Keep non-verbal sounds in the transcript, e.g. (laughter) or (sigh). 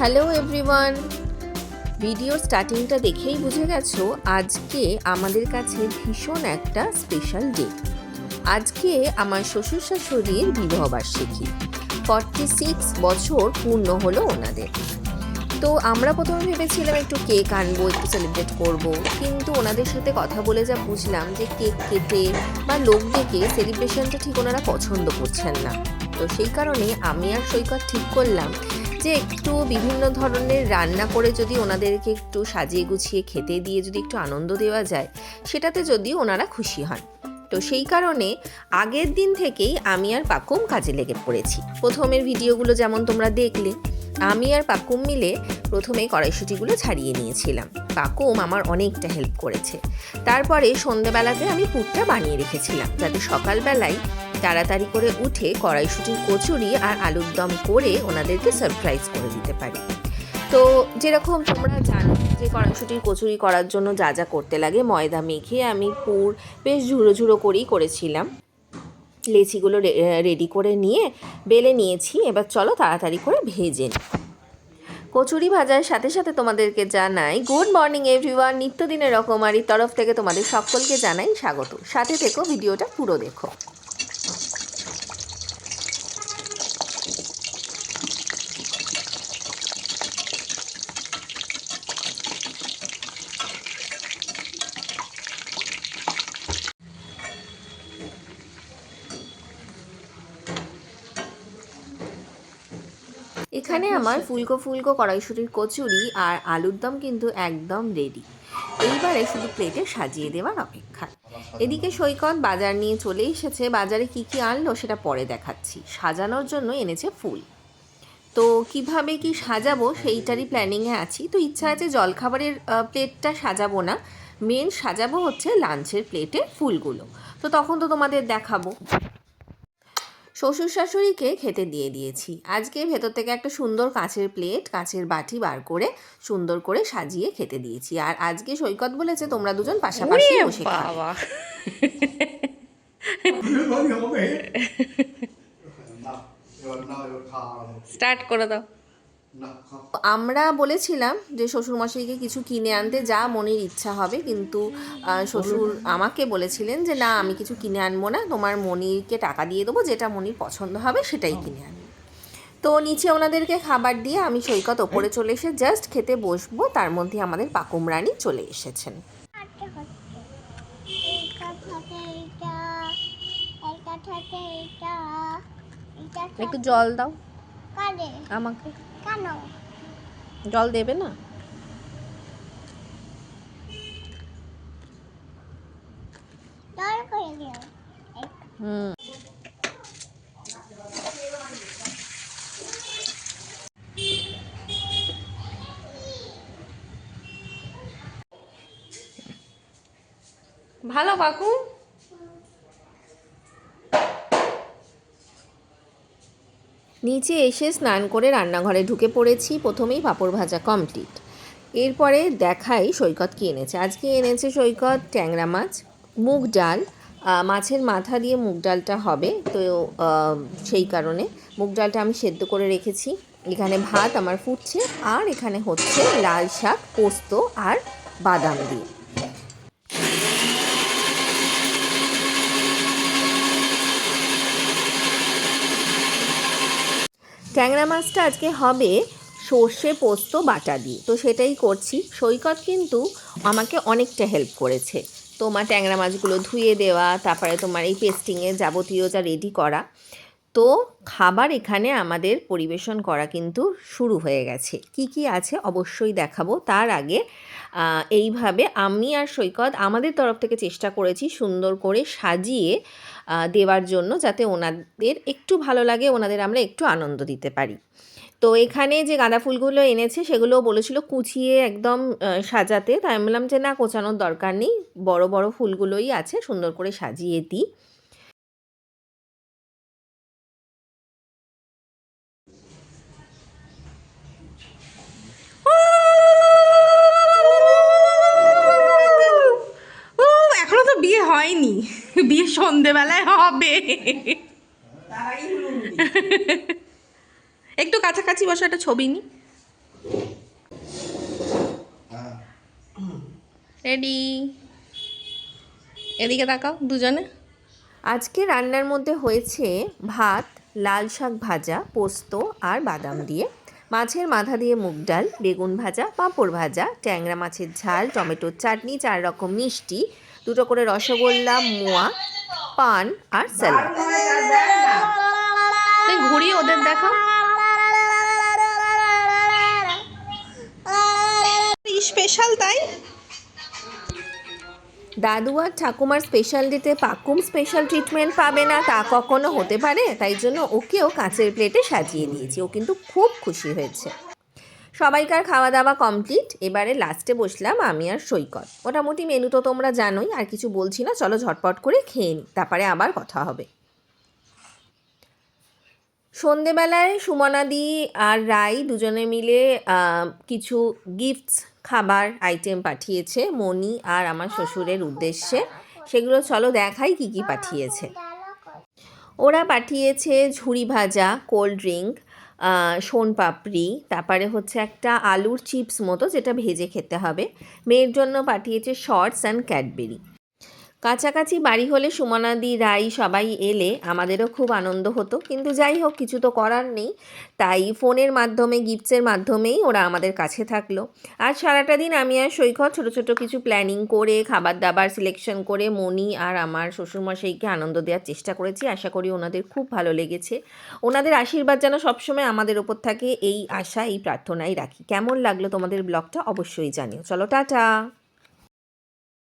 Hello everyone video স্টার্টিংটা দেখেই বুঝে গেছো, আজকে আমাদের কাছে ভীষণ একটা স্পেশাল ডে আজকে আমার শ্বশুর শাশুড়ির বিবাহবার্ষিকী। ফর্টি সিক্স বছর পূর্ণ হলো ওনাদের। তো আমরা প্রথমে ভেবেছিলাম একটু কেক আনব, একটু সেলিব্রেট করব। কিন্তু ওনাদের সাথে কথা বলে যা বুঝলাম যে কেক কেটে বা লোক ডেকে সেলিব্রেশনটা ঠিক ওনারা পছন্দ করছেন না। তো সেই কারণে আমি আর সৈকত ঠিক করলাম যে একটু বিভিন্ন ধরনের রান্না করে যদি ওনাদেরকে একটু সাজিয়ে গুছিয়ে খেতে দিয়ে যদি একটু আনন্দ দেওয়া যায়, সেটাতে যদি ওনারা খুশি হন। তো সেই কারণে আগের দিন থেকেই আমি আর পাকুম কাজে লেগে পড়েছি। প্রথমের ভিডিওগুলো যেমন তোমরা দেখলে, আমি আর পাকুম মিলে প্রথমে কড়াইশুটিগুলো ছাড়িয়ে নিয়েছিলাম। পাকুম আমার অনেকটা হেল্প করেছে। তারপরে সন্ধেবেলাতে আমি পুরটা বানিয়ে রেখেছিলাম, যাতে সকালবেলায় তাড়াতাড়ি করে উঠে কড়াইশুটির কচুরি আর আলুর দম করে ওনাদেরকে সারপ্রাইজ করে দিতে পারি। তো যেরকম তোমরা জানো যে কড়াইশুটির কচুরি করার জন্য যা যা করতে লাগে, ময়দা মেখে আমি পুর বেশ ঝুড়ো ঝুড়ো করেই করেছিলাম। লেচিগুলো রেডি করে নিয়ে বেলে নিয়েছি, এবার চলো তাড়াতাড়ি করে ভেজে নিই। কচুরি ভাজার সাথে সাথে তোমাদেরকে জানাই গুড মর্নিং এভরিওয়ান নিত্যদিনের রকমারির তরফ থেকে তোমাদের সকলকে জানাই স্বাগত। সাথে থেকো, ভিডিওটা পুরো দেখো। এখানে আমার ফুলকো ফুলকো কড়াইশুটির কচুরি আর আলুর দম কিন্তু একদম রেডি এইবারে শুধু প্লেটে সাজিয়ে দেওয়ার অপেক্ষা। এদিকে সৈকত বাজার নিয়ে চলে এসেছে। বাজারে কি কি আনলো সেটা পরে দেখাচ্ছি। সাজানোর জন্য এনেছে ফুল। তো কীভাবে কি সাজাবো সেইটারই প্ল্যানিংয়ে আছি। তো ইচ্ছা আছে জলখাবারের প্লেটটা সাজাবো না। মেন সাজাবো হচ্ছে লাঞ্চের প্লেটে ফুলগুলো। তো তখন তো তোমাদের দেখাবো। শ্বশুর শাশুড়িকে খেতে দিয়ে দিয়েছি। আজকে ভেতর থেকে একটা সুন্দর কাঁচের প্লেট কাঁচের বাটি বার করে সুন্দর করে সাজিয়ে খেতে দিয়েছি। আর আজকে সৈকত বলেছে তোমরা দুজন পাশাপাশি বসে (laughs) tar স্টার্ট করে দাও. আমরা বলেছিলাম যে শ্বশুর শ্বশুরমশাইকে কিছু কিনে আনতে যা মনের ইচ্ছা হবে কিন্তু শ্বশুর আমাকে বলেছিলেন যে না আমি কিছু কিনে আনব না তোমার মনিরকে টাকা দিয়ে দেবো যেটা মনির পছন্দ হবে সেটাই কিনে আনব। তো নিচে ওনাদেরকে খাবার দিয়ে আমি সৈকত ওপরে চলে এসে জাস্ট খেতে বসবো তার মধ্যে আমাদের পাকুম রানী চলে এসেছেন। একটু জল দাও। আমাকে। কেন? জল দেবে না? দর করে দিও? হুম। ভালো কাকু? নিচে এসে স্নান করে রান্নাঘরে ঢুকে পড়েছি। প্রথমেই পাঁপড় ভাজা কমপ্লিট এরপরে দেখাই সৈকত কী এনেছে। আজকে এনেছে সৈকত ট্যাংরা মাছ, মুগ ডাল। মাছের মাথা দিয়ে মুগ ডালটা হবে। তো সেই কারণে মুগ ডালটা আমি সেদ্ধ করে রেখেছি। এখানে ভাত আমার ফুটছে। আর এখানে হচ্ছে লাল শাক, পোস্ত আর বাদাম দিয়ে। ট্যাংরা মাছটা আজকে হবে সর্ষে পোস্ত, বাটা দিয়ে। তো সেটাই করছি। সৈকত কিন্তু আমাকে অনেকটা হেল্প করেছে। তোমার ট্যাংরা মাছগুলো ধুয়ে দেওয়া, তারপরে তোমার এই পেস্টিংয়ে যাবতীয় যা রেডি করা। তো খাবার এখানে আমাদের পরিবেশন করা কিন্তু শুরু হয়ে গেছে। কি কি আছে অবশ্যই দেখাবো। তার আগে এইভাবে আমি আর সৈকত আমাদের তরফ থেকে চেষ্টা করেছি সুন্দর করে সাজিয়ে দেওয়ার জন্য যাতে ওনাদের একটু ভালো লাগে, ওনাদের আমরা একটু আনন্দ দিতে পারি। তো এখানে যে গাঁদা ফুলগুলো এনেছে সেগুলো বলেছিল কুচিয়ে একদম সাজাতে। তাই আমি বললাম যে না, কোচানোর দরকার নেই। বড় বড় ফুলগুলোই আছে, সুন্দর করে সাজিয়ে দিই। সন্ধেবেলায় হবে। একটু কাছাকাছি বসে একটা ছবি নি। রেডি এদিকে তাকাও দুজনে। আজকে রান্নার মধ্যে হয়েছে ভাত লাল শাক ভাজা পোস্ত আর বাদাম দিয়ে। মাছের মাথা দিয়ে মুগ ডাল বেগুন ভাজা পাঁপড় ভাজা ট্যাংরা মাছের ঝাল টমেটোর চাটনি চার রকম মিষ্টি দুটো করে রসগোল্লা মোয়া পান আর স্যালাড। তুই ঘুরিয়ে ওদের দেখাও। স্পেশাল তাই? দাদু আর ঠাকুমার স্পেশাল ডেতে পাকুম স্পেশাল ট্রিটমেন্ট পাবে না তা কখনো হতে পারে? তাই জন্য ওকেও কাঁচের প্লেটে সাজিয়ে দিয়েছি। ও কিন্তু খুব খুশি হয়েছে। সবাইকার খাওয়া দাওয়া কমপ্লিট এবারে লাস্টে বসলাম আমি আর সৈকত। মোটামুটি মেনু তো তোমরা জানোই, আর কিছু বলছি না, চলো ঝটপট করে খেয়ে নিই তারপরে আবার কথা হবে। সন্ধেবেলায় সুমনাদি আর রাই দুজনে মিলে কিছু গিফটস খাবার আইটেম পাঠিয়েছে মনি আর আমার শ্বশুরের উদ্দেশ্যে। সেগুলো চলো দেখাই কি কি পাঠিয়েছে। ওরা পাঠিয়েছে ঝুড়ি ভাজা কোল্ড ড্রিঙ্ক সোন পাপড়ি, তারপরে হচ্ছে একটা আলুর চিপস মতো যেটা ভেজে খেতে হবে। মেয়ের জন্য পাঠিয়েছে শর্টস অ্যান্ড ক্যাডবেরি কাছাকাছি বাড়ি হলে সুমনাদি রাই সবাই এলে আমাদেরও খুব আনন্দ হতো। কিন্তু যাই হোক, কিছু তো করার নেই। তাই ফোনের মাধ্যমে, গিফটসের মাধ্যমেই ওরা আমাদের কাছে থাকল। আর সারাটা দিন আমি আর সৈকত ছোটো ছোটো কিছু প্ল্যানিং করে খাবার দাবার সিলেকশন করে মনি আর আমার শ্বশুরমশাইকে আনন্দ দেওয়ার চেষ্টা করেছি। আশা করি ওনাদের খুব ভালো লেগেছে। ওনাদের আশীর্বাদ যেন সবসময় আমাদের ওপর থাকে, এই আশা, এই প্রার্থনাই রাখি। কেমন লাগল তোমাদের ব্লগটা অবশ্যই জানিও। চলো, টাটা!